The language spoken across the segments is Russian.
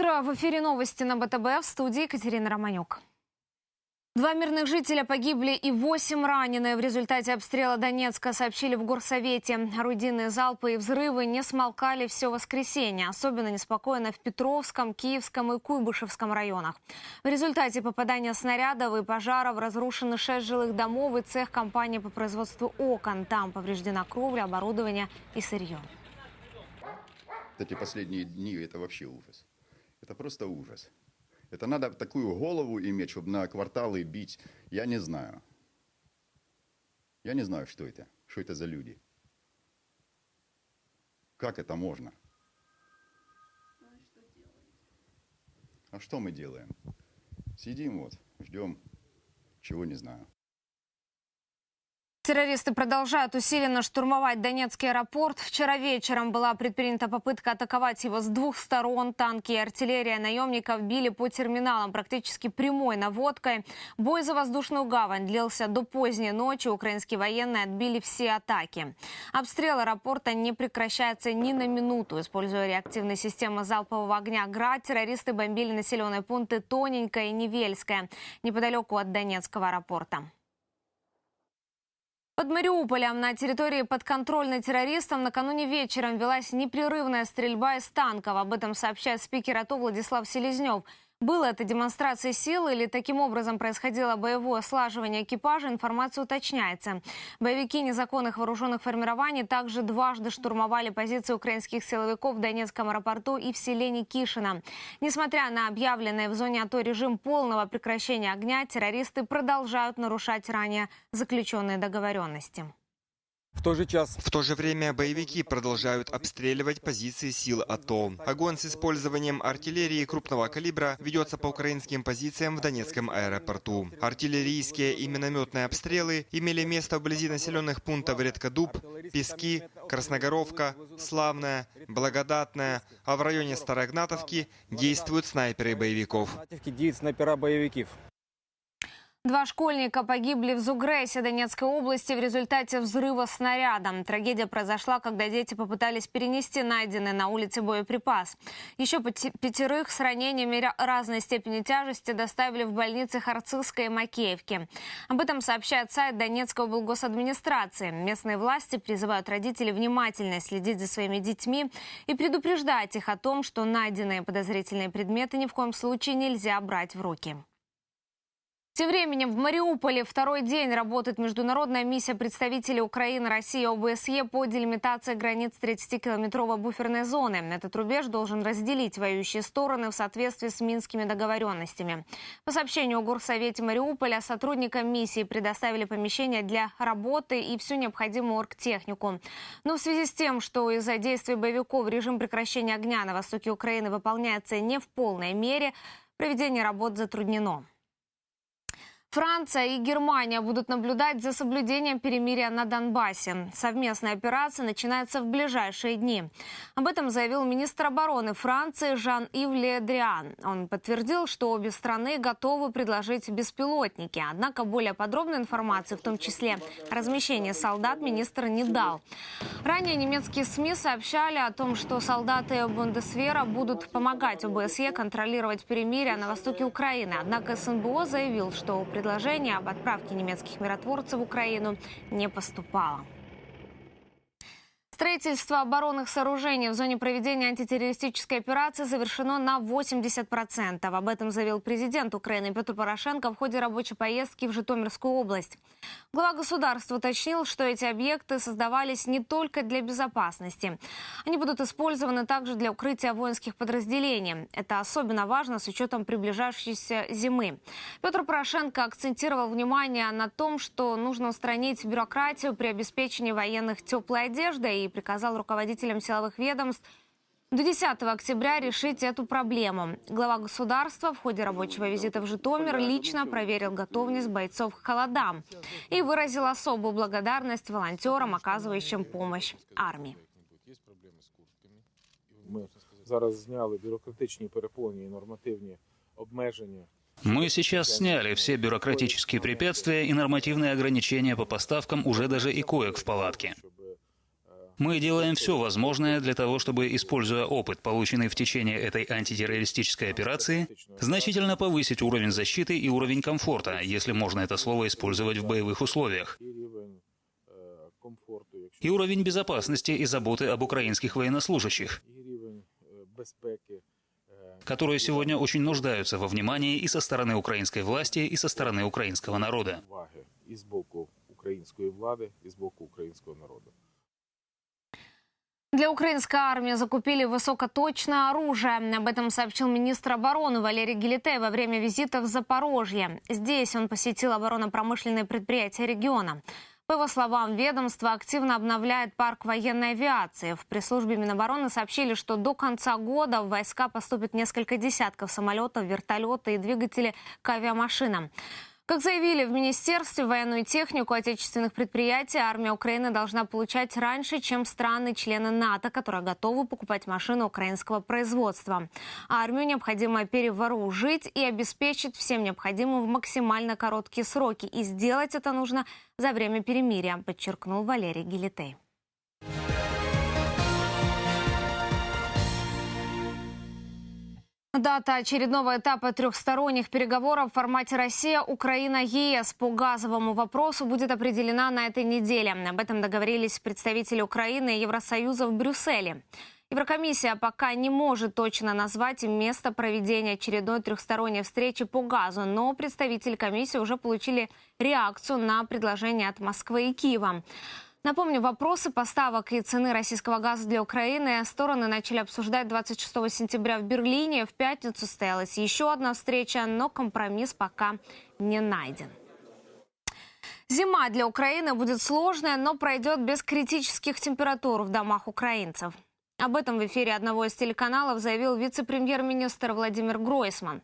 утро. В эфире новости на БТБ в студии Екатерина Романюк. Два мирных жителя погибли и восемь ранены. В результате обстрела Донецка сообщили в горсовете. Орудийные залпы и взрывы не смолкали все воскресенье. Особенно неспокойно в Петровском, Киевском и Куйбышевском районах. В результате попадания снарядов и пожаров разрушены шесть жилых домов и цех компании по производству окон. Там повреждена кровля, оборудование и сырье. Эти последние дни это вообще ужас. Это просто ужас. Это надо такую голову иметь, чтобы на кварталы бить. Я не знаю. Я не знаю, что это. Что это за люди. Как это можно? А что мы делаем? Сидим вот, ждем, чего не знаю. Террористы продолжают усиленно штурмовать Донецкий аэропорт. Вчера вечером была предпринята попытка атаковать его с двух сторон. Танки и артиллерия наемников били по терминалам практически прямой наводкой. Бой за воздушную гавань длился до поздней ночи. Украинские военные отбили все атаки. Обстрел аэропорта не прекращается ни на минуту. Используя реактивные системы залпового огня «Град», террористы бомбили населенные пункты Тоненькое и Невельское, неподалеку от Донецкого аэропорта. Под Мариуполем на территории подконтрольной террористам накануне вечером велась непрерывная стрельба из танков. Об этом сообщает спикер АТО Владислав Селезнев. Было это демонстрацией силы или таким образом происходило боевое слаживание экипажа, информация уточняется. Боевики незаконных вооруженных формирований также дважды штурмовали позиции украинских силовиков в Донецком аэропорту и в селении Кишина. Несмотря на объявленный в зоне АТО режим полного прекращения огня, террористы продолжают нарушать ранее заключенные договоренности. В то же час В то же время боевики продолжают обстреливать позиции сил АТО. Огонь с использованием артиллерии крупного калибра ведется по украинским позициям в Донецком аэропорту. Артиллерийские и минометные обстрелы имели место вблизи населенных пунктов Редкодуб, Пески, Красногоровка, Славная, Благодатная, а в районе Старогнатовки действуют снайперы боевиков. Натівки діють снайпера бойовиків. Два школьника погибли в Зугресе Донецкой области в результате взрыва снарядом. Трагедия произошла, когда дети попытались перенести найденный на улице боеприпас. Еще пятерых с ранениями разной степени тяжести доставили в больницы Харцизской и Макеевки. Об этом сообщает сайт Донецкой облгосадминистрации. Местные власти призывают родителей внимательно следить за своими детьми и предупреждать их о том, что найденные подозрительные предметы ни в коем случае нельзя брать в руки. Тем временем в Мариуполе второй день работает международная миссия представителей Украины, России и ОБСЕ по делимитации границ 30-километровой буферной зоны. Этот рубеж должен разделить воюющие стороны в соответствии с минскими договоренностями. По сообщению Горсовете Мариуполя, сотрудникам миссии предоставили помещения для работы и всю необходимую оргтехнику. Но в связи с тем, что из-за действий боевиков режим прекращения огня на востоке Украины выполняется не в полной мере, проведение работ затруднено. Франция и Германия будут наблюдать за соблюдением перемирия на Донбассе. Совместная операция начинается в ближайшие дни. Об этом заявил министр обороны Франции Жан-Ив Ледриан. Он подтвердил, что обе страны готовы предложить беспилотники. Однако более подробной информации, в том числе размещение солдат, министр не дал. Ранее немецкие СМИ сообщали о том, что солдаты Бундесвера будут помогать ОБСЕ контролировать перемирие на востоке Украины. Однако СНБО заявил, что предложение об отправке немецких миротворцев в Украину не поступало. Строительство оборонных сооружений в зоне проведения антитеррористической операции завершено на 80%. Об этом заявил президент Украины Петр Порошенко в ходе рабочей поездки в Житомирскую область. Глава государства уточнил, что эти объекты создавались не только для безопасности. Они будут использованы также для укрытия воинских подразделений. Это особенно важно с учетом приближающейся зимы. Петр Порошенко акцентировал внимание на том, что нужно устранить бюрократию при обеспечении военных теплой одеждой и приказал руководителям силовых ведомств до 10 октября решить эту проблему. Глава государства в ходе рабочего визита в Житомир лично проверил готовность бойцов к холодам и выразил особую благодарность волонтерам, оказывающим помощь армии. Є проблеми з куртками. Ми зараз зняли бюрократичні перепоні і нормативні обмеження. Мы сейчас сняли все бюрократические препятствия и нормативные ограничения по поставкам уже даже и коек в палатке. Щоб Мы делаем все возможное для того, чтобы, используя опыт, полученный в течение этой антитеррористической операции, значительно повысить уровень защиты и уровень комфорта, если можно это слово использовать в боевых условиях, І рівень е, комфорту, якщо и уровень безопасности и заботы об украинских военнослужащих, і рівень е, безпеки, е, которые сегодня очень нуждаются во внимании и со стороны украинской власти, и со стороны украинского народа. Для украинской армии закупили высокоточное оружие. Об этом сообщил министр обороны Валерий Гелитей во время визита в Запорожье. Здесь он посетил оборонно-промышленные предприятия региона. По его словам, ведомство активно обновляет парк военной авиации. В пресс-службе Минобороны сообщили, что до конца года в войска поступит несколько десятков самолетов, вертолеты и двигатели к авиамашинам. Как заявили в Министерстве, военную технику отечественных предприятий армия Украины должна получать раньше, чем страны-члены НАТО, которые готовы покупать машины украинского производства. Армию необходимо перевооружить и обеспечить всем необходимым в максимально короткие сроки. И сделать это нужно за время перемирия, подчеркнул Валерий Гелитей. Дата очередного этапа трехсторонних переговоров в формате Россия-Украина-ЕС по газовому вопросу будет определена на этой неделе. Об этом договорились представители Украины и Евросоюза в Брюсселе. Еврокомиссия пока не может точно назвать место проведения очередной трехсторонней встречи по газу, но представители комиссии уже получили реакцию на предложение от Москвы и Киева. Напомню, вопросы поставок и цены российского газа для Украины стороны начали обсуждать 26 сентября в Берлине. В пятницу состоялась еще одна встреча, но компромисс пока не найден. Зима для Украины будет сложная, но пройдет без критических температур в домах украинцев. Об этом в эфире одного из телеканалов заявил вице-премьер-министр Владимир Гройсман.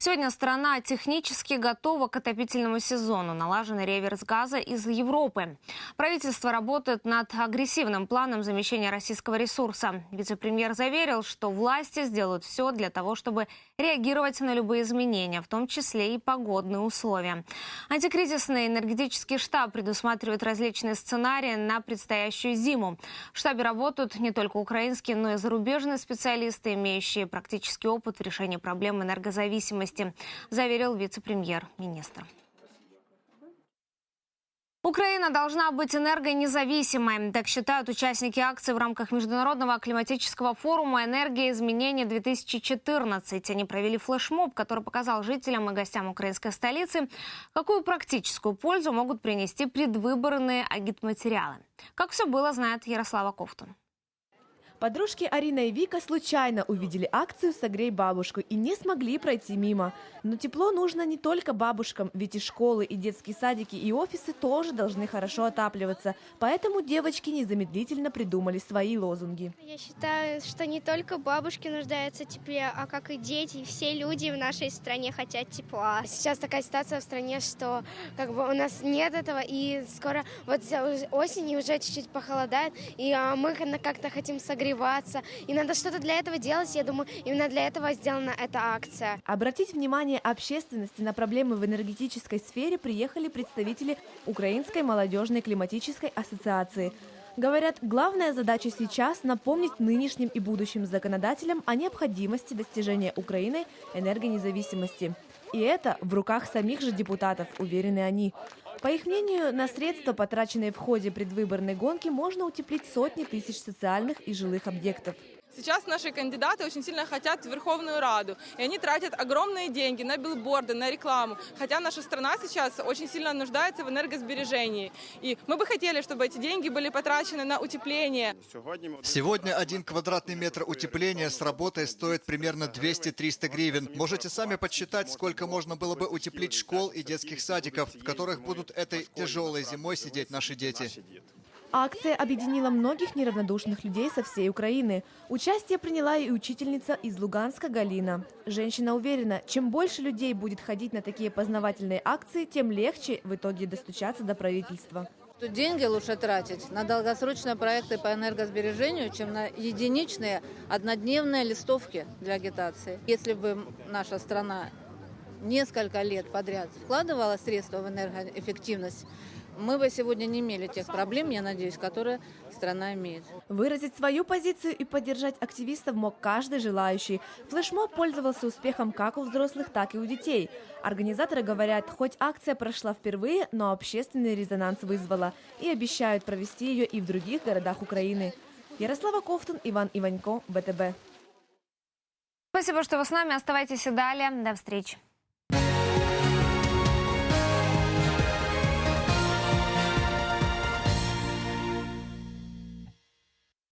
Сегодня страна технически готова к отопительному сезону. Налажен реверс газа из Европы. Правительство работает над агрессивным планом замещения российского ресурса. Вице-премьер заверил, что власти сделают все для того, чтобы реагировать на любые изменения, в том числе и погодные условия. Антикризисный энергетический штаб предусматривает различные сценарии на предстоящую зиму. В штабе работают не только украинские, но и зарубежные специалисты, имеющие практический опыт в решении проблем энергозависимости, заверил вице-премьер-министр. Украина должна быть энергонезависимой. Так считают участники акции в рамках Международного климатического форума «Энергия изменений-2014». Они провели флешмоб, который показал жителям и гостям украинской столицы, какую практическую пользу могут принести предвыборные агитматериалы. Как все было, знает Ярослава Ковтун. Подружки Арина и Вика случайно увидели акцию «Согрей бабушку» и не смогли пройти мимо. Но тепло нужно не только бабушкам, ведь и школы, и детские садики, и офисы тоже должны хорошо отапливаться. Поэтому девочки незамедлительно придумали свои лозунги. Я считаю, что не только бабушки нуждаются в тепле, а как и дети, все люди в нашей стране хотят тепла. Сейчас такая ситуация в стране, что как бы у нас нет этого, и скоро вот за осенью уже чуть-чуть похолодает, и а, мы как-то хотим согреваться, и надо что-то для этого делать. Я думаю, именно для этого сделана эта акция. Обратить внимание общественности на проблемы в энергетической сфере приехали представители Украинской молодежной климатической ассоциации. Говорят, главная задача сейчас – напомнить нынешним и будущим законодателям о необходимости достижения Украины энергонезависимости. И это в руках самих же депутатов, уверены они. По их мнению, на средства, потраченные в ходе предвыборной гонки, можно утеплить сотни тысяч социальных и жилых объектов. Сейчас наши кандидаты очень сильно хотят в Верховную Раду, и они тратят огромные деньги на билборды, на рекламу, хотя наша страна сейчас очень сильно нуждается в энергосбережении. И мы бы хотели, чтобы эти деньги были потрачены на утепление. Сегодня один квадратный метр утепления с работой стоит примерно 200-300 гривен. Можете сами подсчитать, сколько можно было бы утеплить школ и детских садиков, в которых будут этой тяжелой зимой сидеть наши дети. Акция объединила многих неравнодушных людей со всей Украины. Участие приняла и учительница из Луганска Галина. Женщина уверена, чем больше людей будет ходить на такие познавательные акции, тем легче в итоге достучаться до правительства. Что деньги лучше тратить на долгосрочные проекты по энергосбережению, чем на единичные однодневные листовки для агитации. Если бы наша страна несколько лет подряд вкладывала средства в энергоэффективность, мы бы сегодня не имели тех проблем, я надеюсь, которые страна имеет. Выразить свою позицию и поддержать активистов мог каждый желающий. Флешмоб пользовался успехом как у взрослых, так и у детей. Организаторы говорят, хоть акция прошла впервые, но общественный резонанс вызвала и обещают провести ее и в других городах Украины. Ярослава Ковтун, Иван Иванько, БТБ. Спасибо, что вы с нами. Оставайтесь и далее. До встречи.